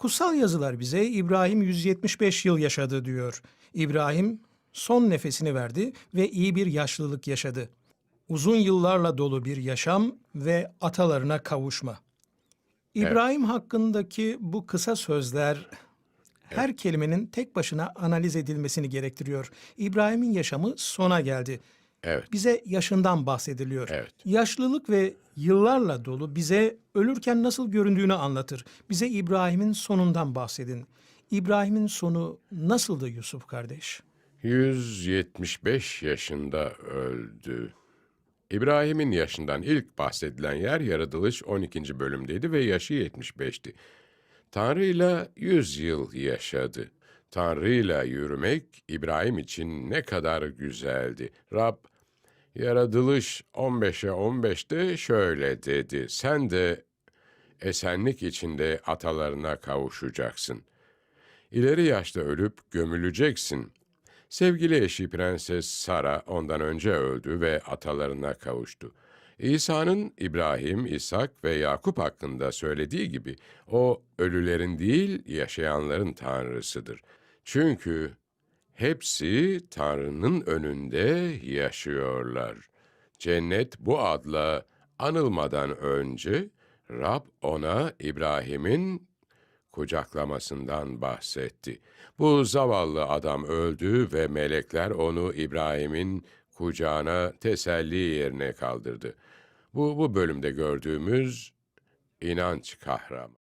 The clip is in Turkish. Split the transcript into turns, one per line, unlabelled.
Kutsal yazılar bize İbrahim 175 yıl yaşadı diyor. İbrahim son nefesini verdi ve iyi bir yaşlılık yaşadı. Uzun yıllarla dolu bir yaşam ve atalarına kavuşma. İbrahim hakkındaki bu kısa sözler her kelimenin tek başına analiz edilmesini gerektiriyor. İbrahim'in yaşamı sona geldi.
Evet.
Bize yaşından bahsediliyor.
Evet.
Yaşlılık ve yıllarla dolu bize ölürken nasıl göründüğünü anlatır. Bize İbrahim'in sonundan bahsedin. İbrahim'in sonu nasıldı Yusuf kardeş?
175 yaşında öldü. İbrahim'in yaşından ilk bahsedilen yer yaratılış 12. bölümdeydi ve yaşı 75'ti. Tanrı'yla 100 yıl yaşadı. Tanrı'yla yürümek İbrahim için ne kadar güzeldi. Rab, yaratılış 15'e 15'te şöyle dedi. Sen de esenlik içinde atalarına kavuşacaksın. İleri yaşta ölüp gömüleceksin. Sevgili eşi Prenses Sara ondan önce öldü ve atalarına kavuştu. İsa'nın İbrahim, İshak ve Yakup hakkında söylediği gibi o ölülerin değil yaşayanların tanrısıdır. Çünkü hepsi Tanrı'nın önünde yaşıyorlar. Cennet bu adla anılmadan önce Rab ona İbrahim'in kucaklamasından bahsetti. Bu zavallı adam öldü ve melekler onu İbrahim'in kucağına teselli yerine kaldırdı. Bu, bu bölümde gördüğümüz inanç kahramanı.